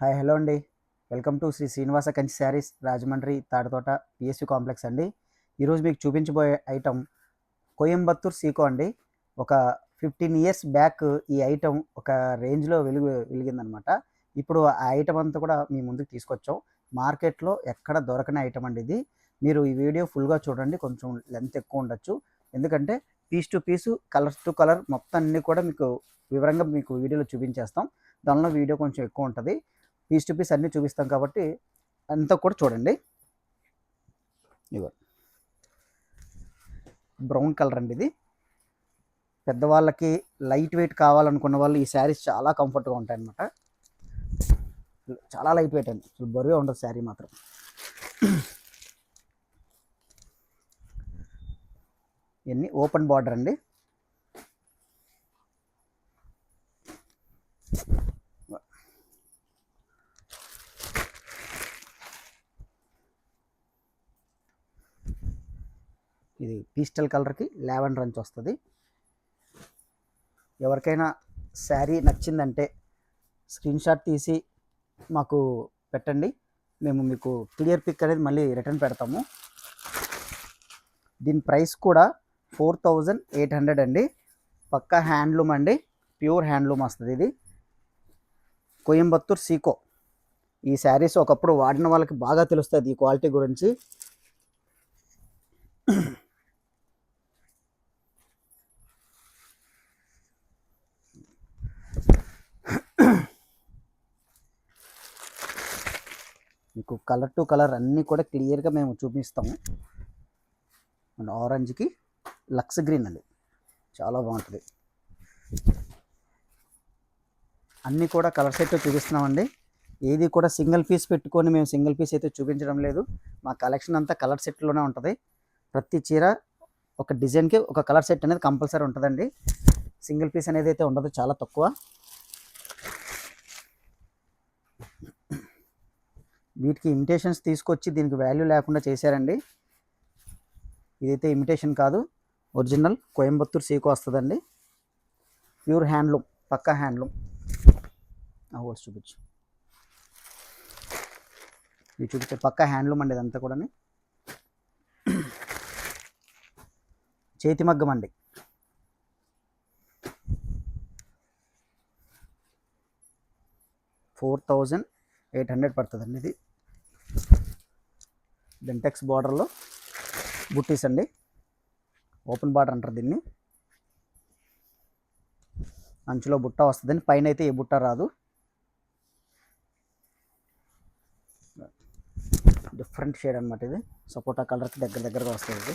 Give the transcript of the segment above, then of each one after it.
Hi hello అండి. Welcome to Shri Srinivasa Kanchi sarees Rajahmundry Tadithota PSC complex అండి. ఈరోజు మీకు చూపించబోయే ఐటమ్ కోయంబత్తూర్ సీకో అండి. ఒక ఫిఫ్టీన్ ఇయర్స్ బ్యాక్ ఈ ఐటమ్ ఒక రేంజ్లో వెలుగు వెలిగిందనమాట ఇప్పుడు ఆ ఐటమ్ అంతా కూడా మీ ముందుకు తీసుకొచ్చాం. మార్కెట్లో ఎక్కడ దొరకని ఐటమ్ అండి ఇది. మీరు ఈ వీడియో ఫుల్గా చూడండి కొంచెం లెంత్ ఎక్కువ ఉండొచ్చు. ఎందుకంటే piece to piece colour to colour మొత్తం అన్ని కూడా మీకు వివరంగా మీకు వీడియోలో చూపించేస్తాం. దానిలో వీడియో కొంచెం ఎక్కువ ఉంటుంది. పీస్ టు పీస్ అన్నీ చూపిస్తాం కాబట్టి అంతా కూడా చూడండి. ఇగో. బ్రౌన్ కలర్ అండి ఇది. పెద్దవాళ్ళకి లైట్ వెయిట్ కావాలనుకున్న వాళ్ళు ఈ శారీస్ చాలా కంఫర్ట్గా ఉంటాయి అన్నమాట చాలా లైట్ వెయిట్ అండి. అసలు బరువే ఉండదు శారీ మాత్రం. ఇవన్నీ ఓపెన్ బార్డర్ అండి. ఇది పీస్టల్ కలర్కి లావెండర్ అంచు వస్తుంది. ఎవరికైనా శారీ నచ్చిందంటే స్క్రీన్ షాట్ తీసి మాకు పెట్టండి. మేము మీకు క్లియర్ పిక్ అనేది మళ్ళీ రిటర్న్ పెడతాము. దీని ప్రైస్ కూడా ఫోర్ థౌజండ్ ఎయిట్ హండ్రెడ్ అండి. పక్కా హ్యాండ్లూమ్ అండి. ప్యూర్ హ్యాండ్లూమ్ వస్తుంది ఇది. కోయంబత్తూర్ సీకో ఈ శారీస్ ఒకప్పుడు వాడిన వాళ్ళకి బాగా తెలుస్తుంది ఈ క్వాలిటీ గురించి. మీకు కలర్ టు కలర్ అన్నీ కూడా క్లియర్గా మేము చూపిస్తాము. అండ్ ఆరెంజ్కి లక్స్ గ్రీన్ అండి. చాలా బాగుంటుంది. అన్నీ కూడా కలర్ సెట్ చూపిస్తున్నామండి. ఏది కూడా సింగిల్ పీస్ పెట్టుకొని మేము సింగిల్ పీస్ అయితే చూపించడం లేదు. మా కలెక్షన్ అంతా కలర్ సెట్లోనే ఉంటుంది. ప్రతి చీర ఒక డిజైన్కి ఒక కలర్ సెట్ అనేది కంపల్సరీ ఉంటుందండి. సింగిల్ పీస్ అనేది అయితే ఉండదు చాలా తక్కువ. వీటికి ఇమిటేషన్స్ తీసుకొచ్చి దీనికి వాల్యూ లేకుండా చేశారండి. ఇదైతే ఇమిటేషన్ కాదు ఒరిజినల్ కోయంబత్తూర్ సీకో వస్తుందండి. ప్యూర్ హ్యాండ్లూమ్ పక్కా హ్యాండ్లూమ్ ఓల్స్ చూపించు. ఇది చూపించే పక్కా హ్యాండ్లూమ్ అండి ఇదంతా కూడా చేతి మగ్గం అండి. ఫోర్ థౌజండ్ ఎయిట్ హండ్రెడ్ పడుతుందండి ఇది. డెంటెక్స్ బార్డర్లో బుట్టీస్ అండి. ఓపెన్ బార్డర్ అంటారు దీన్ని. అంచులో బుట్ట వస్తుందండి పైన అయితే ఏ బుట్ట రాదు. డిఫరెంట్ షేడ్ అనమాట ఇది. సపోటా కలర్కి దగ్గర దగ్గరగా వస్తుంది ఇది.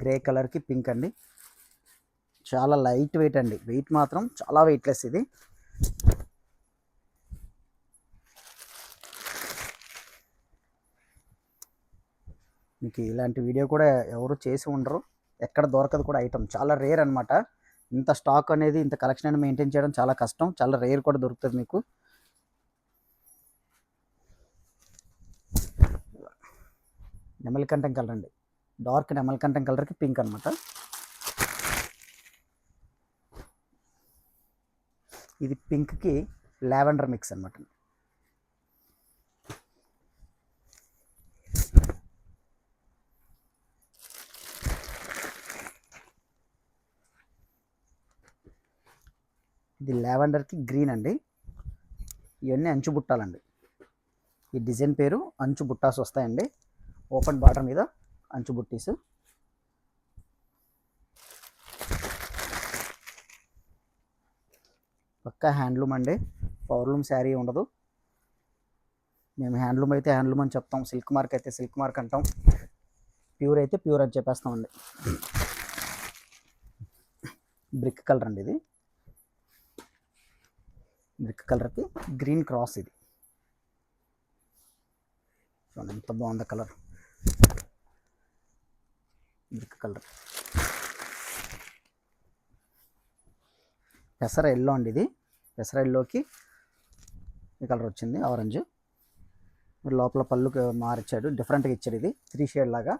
గ్రే కలర్కి పింక్ అండి. చాలా లైట్ వెయిట్ అండి. వెయిట్ మాత్రం చాలా వెయిట్లెస్ ఇది. మీకు ఇలాంటి వీడియో కూడా ఎవరు చేసి ఉండరు. ఎక్కడ దొరకదు కూడా ఐటమ్ చాలా రేర్ అనమాట ఇంత స్టాక్ అనేది ఇంత కలెక్షన్ అనేది మెయింటైన్ చేయడం చాలా కష్టం. చాలా రేర్ కూడా దొరుకుతుంది మీకు. నెమలికంఠం కలర్ అండి. డార్క్ నెమలికంఠం కలర్కి పింక్ అనమాట ఇది పింక్కి లావెండర్ మిక్స్ అనమాట ఇది లావెండర్కి గ్రీన్ అండి. ఇవన్నీ అంచు బుట్టాలండి. ఈ డిజైన్ పేరు అంచు బుట్టాస్ వస్తాయండి. ఓపెన్ బాటర్ మీద అంచు బుట్టీస్. పక్కా హ్యాండ్లూమ్ అండి. పవర్లూమ్ శారీ ఉండదు. మేము హ్యాండ్లూమ్ అయితే హ్యాండ్లూమ్ అని చెప్తాం. సిల్క్ మార్క్ అయితే సిల్క్ మార్క్ అంటాం. ప్యూర్ అయితే ప్యూర్ అని చెప్పేస్తామండి. బ్రిక్ కలర్ అండి ఇది. బ్రిక్ కలర్కి గ్రీన్ క్రాస్ ఇది. చూడండి ఎంత బాగుంది కలర్. Brick colour. పెసర ఎల్లో అండి ఇది. పెసర ఎల్లోకి ఈ కలర్ వచ్చింది ఆరెంజ్. లోపల పళ్ళుకి మారిచ్చాడు డిఫరెంట్గా ఇచ్చాడు ఇది. త్రీ షేడ్ లాగా.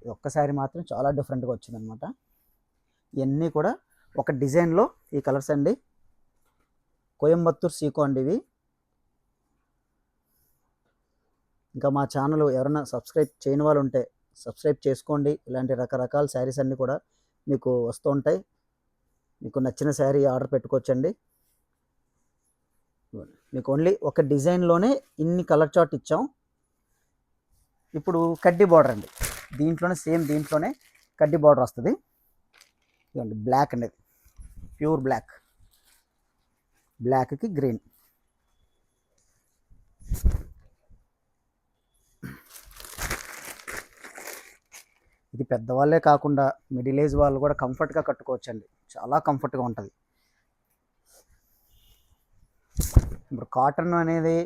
ఇది ఒక్కసారి మాత్రం చాలా డిఫరెంట్గా వచ్చింది అనమాట ఇవన్నీ కూడా ఒక డిజైన్లో ఈ కలర్స్ అండి. కోయంబత్తూర్ సీకో అండి ఇవి. ఇంకా మా ఛానల్ ఎవరైనా సబ్స్క్రైబ్ చేయని వాళ్ళు ఉంటే సబ్స్క్రైబ్ చేసుకోండి. ఇలాంటి రకరకాల శారీస్ అన్నీ కూడా మీకు వస్తూ ఉంటాయి. మీకు నచ్చిన శారీ ఆర్డర్ పెట్టుకోవచ్చండి. మీకు ఓన్లీ ఒక డిజైన్లోనే ఇన్ని కలర్ చార్ట్ ఇచ్చాం. ఇప్పుడు కడ్డీ బార్డర్ అండి. దీంట్లోనే సేమ్ దీంట్లోనే కడ్డీ బార్డర్ వస్తుంది. బ్లాక్ అనేది ప్యూర్ బ్లాక్. బ్లాక్కి గ్రీన్. ఇది పెద్దవాళ్ళే కాకుండా మిడిల్ ఏజ్ వాళ్ళు కూడా కంఫర్ట్గా కట్టుకోవచ్చండి. చాలా కంఫర్ట్గా ఉంటుంది. ఇప్పుడు కాటన్ అనేది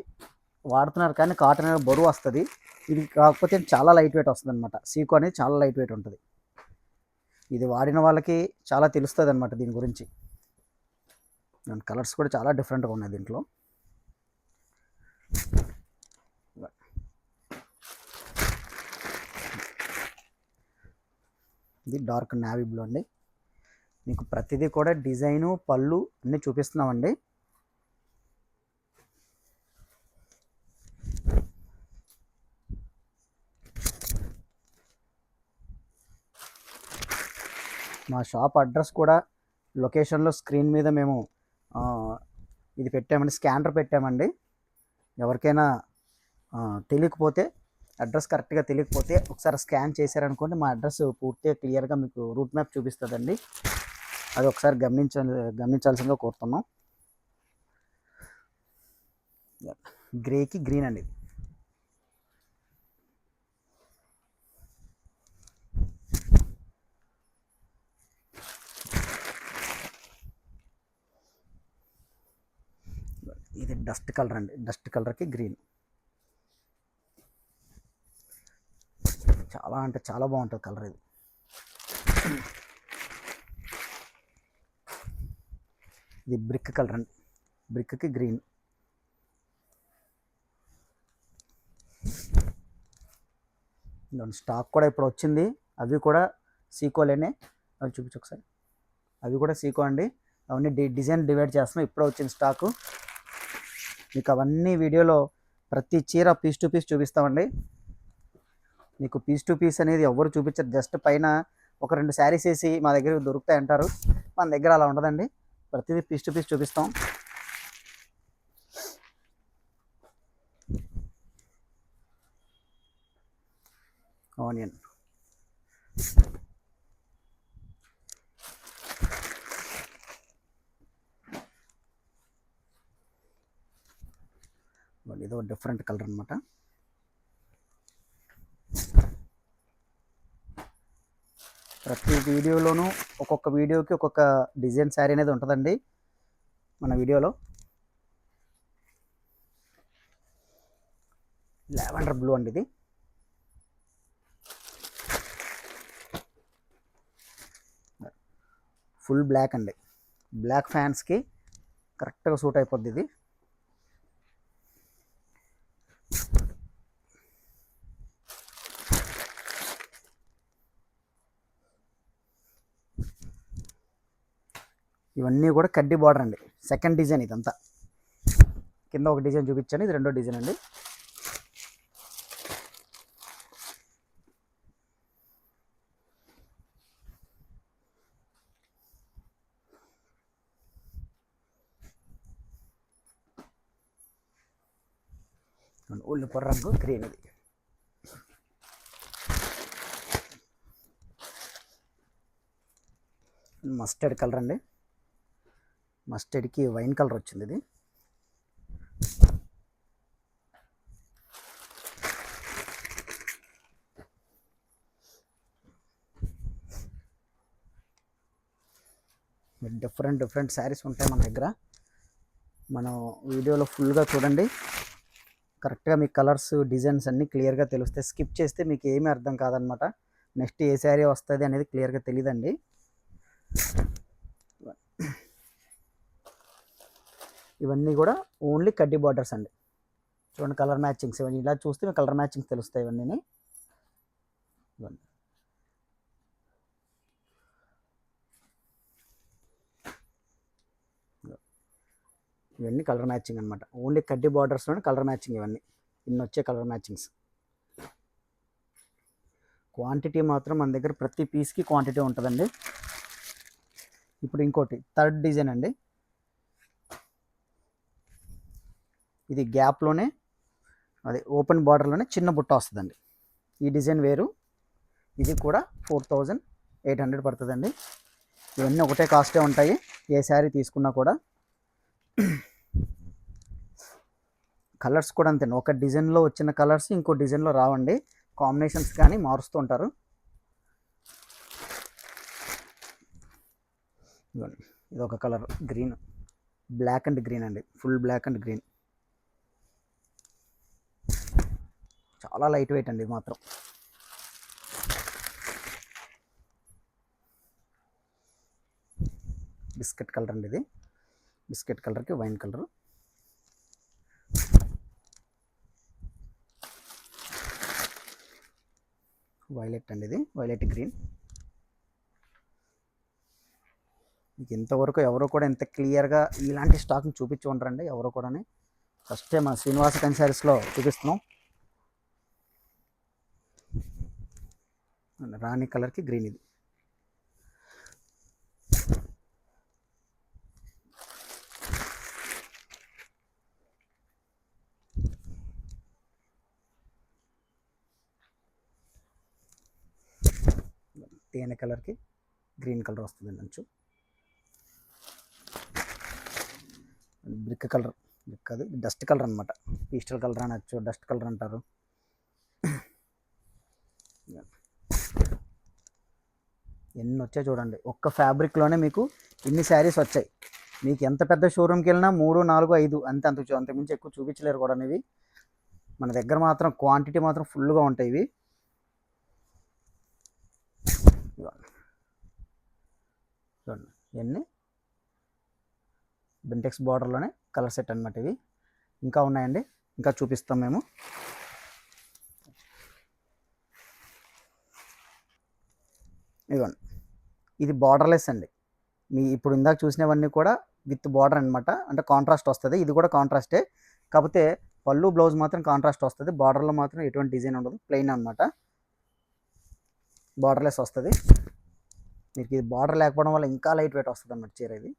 వాడుతున్నారు కానీ కాటన్ అనేది బరువు వస్తుంది. ఇది కాకపోతే చాలా లైట్ వెయిట్ వస్తుంది అనమాట సీకో అనేది చాలా లైట్ వెయిట్ ఉంటుంది. ఇది వాడిన వాళ్ళకి చాలా తెలుస్తుంది అనమాట దీని గురించి. కలర్స్ కూడా చాలా డిఫరెంట్గా ఉన్నాయి దీంట్లో. ఇది డార్క్ నావీ బ్లూ అండి. మీకు ప్రతిదీ కూడా డిజైను పళ్ళు అన్నీ చూపిస్తున్నామండి. మా షాప్ అడ్రస్ కూడా లొకేషన్లో స్క్రీన్ మీద మేము ఇది పెట్టామండి స్కానర్ పెట్టామండి. ఎవరికైనా తెలియకపోతే అడ్రస్ కరెక్ట్గా తెలియకపోతే ఒకసారి స్కాన్ చేశారనుకోండి మా అడ్రస్ పూర్తిగా క్లియర్గా మీకు రూట్ మ్యాప్ చూపిస్తుందండి. అది ఒకసారి గమనించ గమనించాల్సిందిగా కోరుతున్నాం. గ్రేకి గ్రీన్ అండి ఇది. డస్ట్ కలర్ అండి. డస్ట్ కలర్కి గ్రీన్. చాలా అంటే చాలా బాగుంటుంది కలర్ ఇది. ఇది బ్రిక్ కలర్ అండి. బ్రిక్కి గ్రీన్. స్టాక్ కూడా ఇప్పుడు వచ్చింది. అవి కూడా సీకోలేనే అవి చూపించు ఒకసారి. అవి కూడా సీకో అండి. అవన్నీ డి డిజైన్ డివైడ్ చేస్తున్నాం. ఇప్పుడే వచ్చింది స్టాకు. మీకు అవన్నీ వీడియోలో ప్రతి చీర పీస్ టు పీస్ చూపిస్తామండి. మీకు పీస్ టు పీస్ అనేది ఎవరు చూపించరు. జస్ట్ పైన ఒక రెండు శారీస్ వేసి మా దగ్గర దొరుకుతాయి అంటారు. మన దగ్గర అలా ఉండదండి. ప్రతిదీ పీస్ టు పీస్ చూపిస్తాం. ఆనియన్ ఏదో డిఫరెంట్ కలర్ అనమాట ప్రతి వీడియోలోనూ ఒక్కొక్క వీడియోకి ఒక్కొక్క డిజైన్ శారీ అనేది ఉంటుందండి మన వీడియోలో. లావెండర్ బ్లూ అండి ఇది. ఫుల్ బ్లాక్ అండి. బ్లాక్ ఫ్యాన్స్కి కరెక్ట్గా సూట్ అయిపోద్ది ఇది. ఇవన్నీ కూడా కడ్డీ బార్డర్ అండి. సెకండ్ డిజైన్ ఇదంతా. కింద ఒక డిజైన్ చూపించాను ఇది రెండో డిజైన్ అండి. ఉల్లిపొర రంగు గ్రీన్ ఇది. మస్టర్డ్ కలర్ అండి. మస్టర్డ్కి వైన్ కలర్ వచ్చింది ఇది. డిఫరెంట్ డిఫరెంట్ శారీస్ ఉంటాయి మన దగ్గర. మనం వీడియోలో ఫుల్గా చూడండి. కరెక్ట్గా మీ కలర్స్ డిజైన్స్ అన్నీ క్లియర్గా తెలుస్తాయి స్కిప్ చేస్తే మీకు ఏమీ అర్థం కాదనమాట. నెక్స్ట్ ఏ శారీ వస్తుంది అనేది క్లియర్గా తెలియదండి ఇవన్నీ కూడా ఓన్లీ కడ్డీ బార్డర్స్ అండి. చూడండి కలర్ మ్యాచింగ్స్ ఇవన్నీ. ఇలా చూస్తే మీకు కలర్ మ్యాచింగ్స్ తెలుస్తాయి ఇవన్నీ ఇవన్నీ కలర్ మ్యాచింగ్ అనమాట ఓన్లీ కడ్డీ బార్డర్స్లోనే కలర్ మ్యాచింగ్ ఇవన్నీ. ఇన్ని వచ్చే కలర్ మ్యాచింగ్స్ క్వాంటిటీ మాత్రం మన దగ్గర ప్రతి పీస్కి క్వాంటిటీ ఉంటుందండి. ఇప్పుడు ఇంకోటి థర్డ్ డిజైన్ అండి. ఇది గ్యాప్లోనే అదే ఓపెన్ బార్డర్లోనే చిన్న బుట్ట వస్తుందండి. ఈ డిజైన్ వేరు. ఇది కూడా ఫోర్ థౌజండ్ ఎయిట్ హండ్రెడ్ పడుతుందండి. ఇవన్నీ ఒకటే కాస్టే ఉంటాయి. ఏ శారీ తీసుకున్నా కూడా. కలర్స్ కూడా అంతే ఒక డిజైన్లో వచ్చిన కలర్స్ ఇంకో డిజైన్లో రావండి. కాంబినేషన్స్ కానీ మారుస్తూ ఉంటారు. ఇది ఒక colour green black and green అండి. ఫుల్ బ్లాక్ అండ్ గ్రీన్ చాలా లైట్ వెయిట్ అండి మాత్రం. బిస్కెట్ కలర్ అండి ఇది. బిస్కెట్ కలర్కి వైన్ కలర్. వైలెట్ అండి ఇది. Violet green. మీకు ఇంతవరకు ఎవరు కూడా ఇంత క్లియర్గా ఇలాంటి స్టాక్ని చూపించి ఉండరండి. ఎవరు కూడా ఫస్ట్ మన శ్రీనివాస కన్సారీస్లో చూపిస్తున్నాం. రాణి కలర్కి గ్రీన్ ఇది. తేనె కలర్కి గ్రీన్ కలర్ వస్తుంది అంచు. బ్రిక్ కలర్ బ్రిక్ అది డస్ట్ కలర్ అనమాట పీస్టల్ కలర్ అనొచ్చు డస్ట్ కలర్ అంటారు. ఎన్ని వచ్చాయి చూడండి. ఒక్క ఫ్యాబ్రిక్లోనే మీకు ఇన్ని శారీస్ వచ్చాయి. మీకు ఎంత పెద్ద షోరూమ్కి వెళ్ళినా మూడు నాలుగు ఐదు అంతే అంత అంతకుమించి ఎక్కువ చూపించలేరు కూడా ఇవి మన దగ్గర మాత్రం క్వాంటిటీ మాత్రం ఫుల్గా ఉంటాయి ఇవి. చూడండి ఇవన్నీ బెంటెక్స్ బార్డర్లోనే కలర్ సెట్ అనమాట ఇవి. ఇంకా ఉన్నాయండి. ఇంకా చూపిస్తాం మేము. ఇదిగోండి. ఇది బార్డర్లెస్ అండి. మీ ఇప్పుడు ఇందాక చూసినవన్నీ కూడా విత్ బార్డర్ అనమాట అంటే కాంట్రాస్ట్ వస్తుంది. ఇది కూడా కాంట్రాస్టే కాకపోతే పళ్ళు బ్లౌజ్ మాత్రం కాంట్రాస్ట్ వస్తుంది. బార్డర్లో మాత్రం ఎటువంటి డిజైన్ ఉండదు. ప్లెయిన్ అనమాట బార్డర్లెస్ వస్తుంది. మీకు ఇది బార్డర్ లేకపోవడం వల్ల ఇంకా లైట్ వెయిట్ వస్తుంది అన్నమాట చీర ఇది.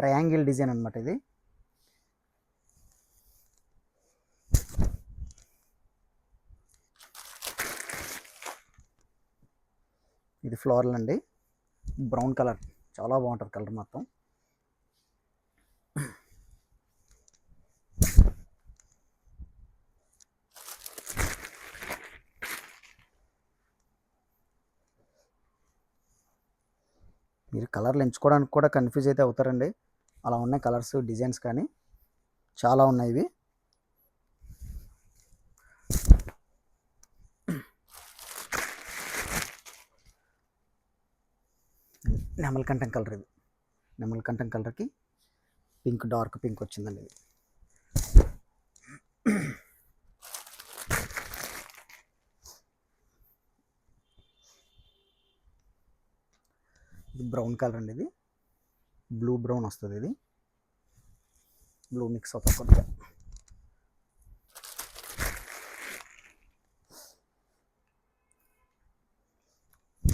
ట్రయాంగిల్ డిజైన్ అనమాట ఇది. ఇది ఫ్లోరల్ అండి బ్రౌన్ కలర్. చాలా బాగుంటుంది కలర్ మొత్తం. మీరు కలర్లు ఎంచుకోవడానికి కూడా కన్ఫ్యూజ్ అయితే అవుతారండి. అలా ఉన్నాయి కలర్స్ డిజైన్స్ కానీ. చాలా ఉన్నాయి ఇవి. నెమల్ కంఠం కలర్ ఇది. నెమల్ కంఠం కలర్కి పింక్ డార్క్ పింక్ వచ్చిందండి ఇది. ఇది బ్రౌన్ కలర్ అండి ఇది. బ్లూ బ్రౌన్ వస్తుంది ఇది. బ్లూ మిక్స్ అవుతుంది కొద్దిగా.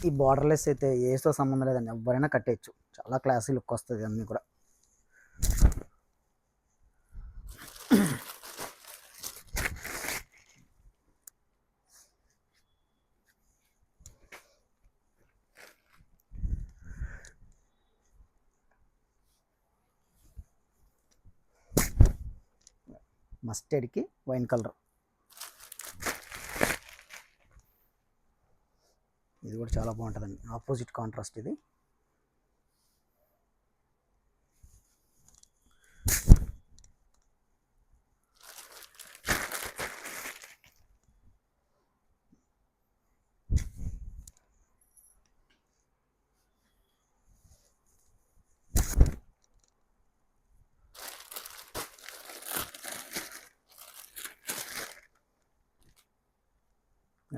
ఈ బార్డర్లెస్ అయితే ఏస్తో సంబంధం లేదండి ఎవరైనా కట్టేయచ్చు. చాలా క్లాసీ లుక్ వస్తుంది అన్నీ కూడా. మస్టర్డ్కి వైన్ కలర్ ఇది కూడా చాలా బాగుంటుందండి. ఆపోజిట్ కాంట్రాస్ట్ ఇది.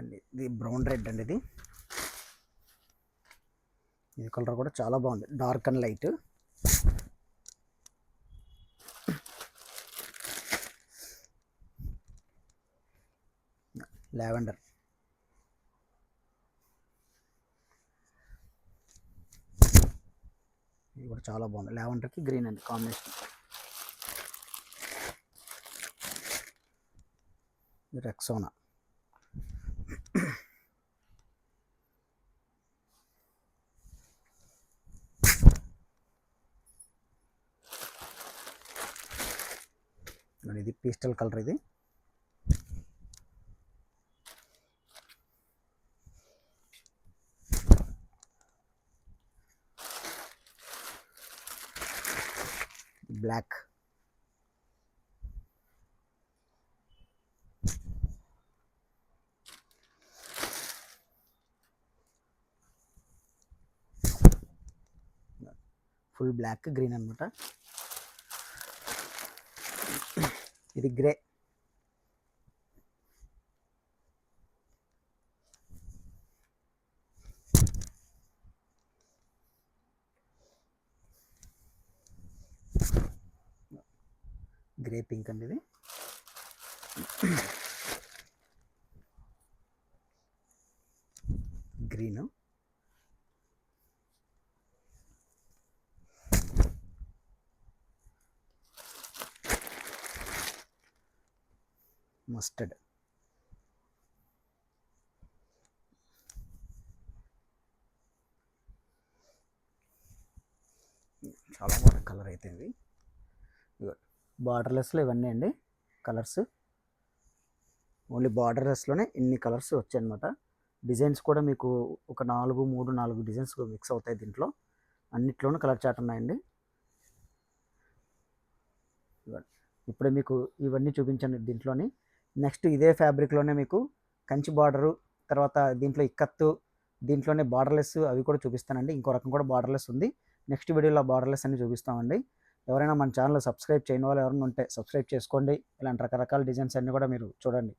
అండి ఇది బ్రౌన్ రెడ్ అండి ఇది. ఈ కలర్ కూడా చాలా బాగుంది. Dark and light. లావెండర్. ఇది కూడా చాలా బాగుంది. లావెండర్కి గ్రీన్ అండి కాంబినేషన్. రెక్సోనా. ఇది పేస్టల్ కలర్ ఇది. బ్లాక్ ఫుల్ బ్లాక్ గ్రీన్ అనమాట ఇది గ్రే. గ్రే పింక్ అండి ఇది. గ్రీన్. మస్టర్డ్. చాలా బాగుంది కలర్ అయితే ఇది బార్డర్లెస్లో ఇవన్నీ అండి కలర్స్. ఓన్లీ బార్డర్లెస్లోనే ఇన్ని కలర్స్ వచ్చాయన్నమాట. డిజైన్స్ కూడా మీకు ఒక నాలుగు మూడు నాలుగు డిజైన్స్ మిక్స్ అవుతాయి దీంట్లో. అన్నిట్లోనూ కలర్ చాట్ ఉన్నాయండి. ఇప్పుడే మీకు ఇవన్నీ చూపించండి దీంట్లోని. నెక్స్ట్ ఇదే ఫ్యాబ్రిక్లోనే మీకు కంచి బార్డరు తర్వాత దీంట్లో ఇక్కత్తు దీంట్లోనే బార్డర్లెస్ అవి కూడా చూపిస్తానండి. ఇంకో రకం కూడా బార్డర్లెస్ ఉంది. నెక్స్ట్ వీడియోలో బార్డర్లెస్ అన్ని చూపిస్తామండి. ఎవరైనా మన ఛానల్ సబ్స్క్రైబ్ చేయని వాళ్ళు ఎవరైనా ఉంటే సబ్స్క్రైబ్ చేసుకోండి. ఇలాంటి రకరకాల డిజైన్స్ అన్నీ కూడా మీరు చూడండి.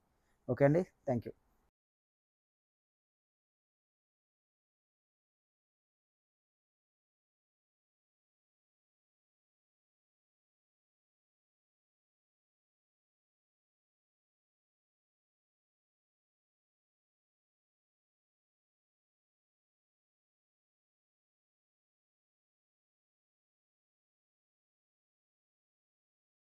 ఓకే అండి? Thank you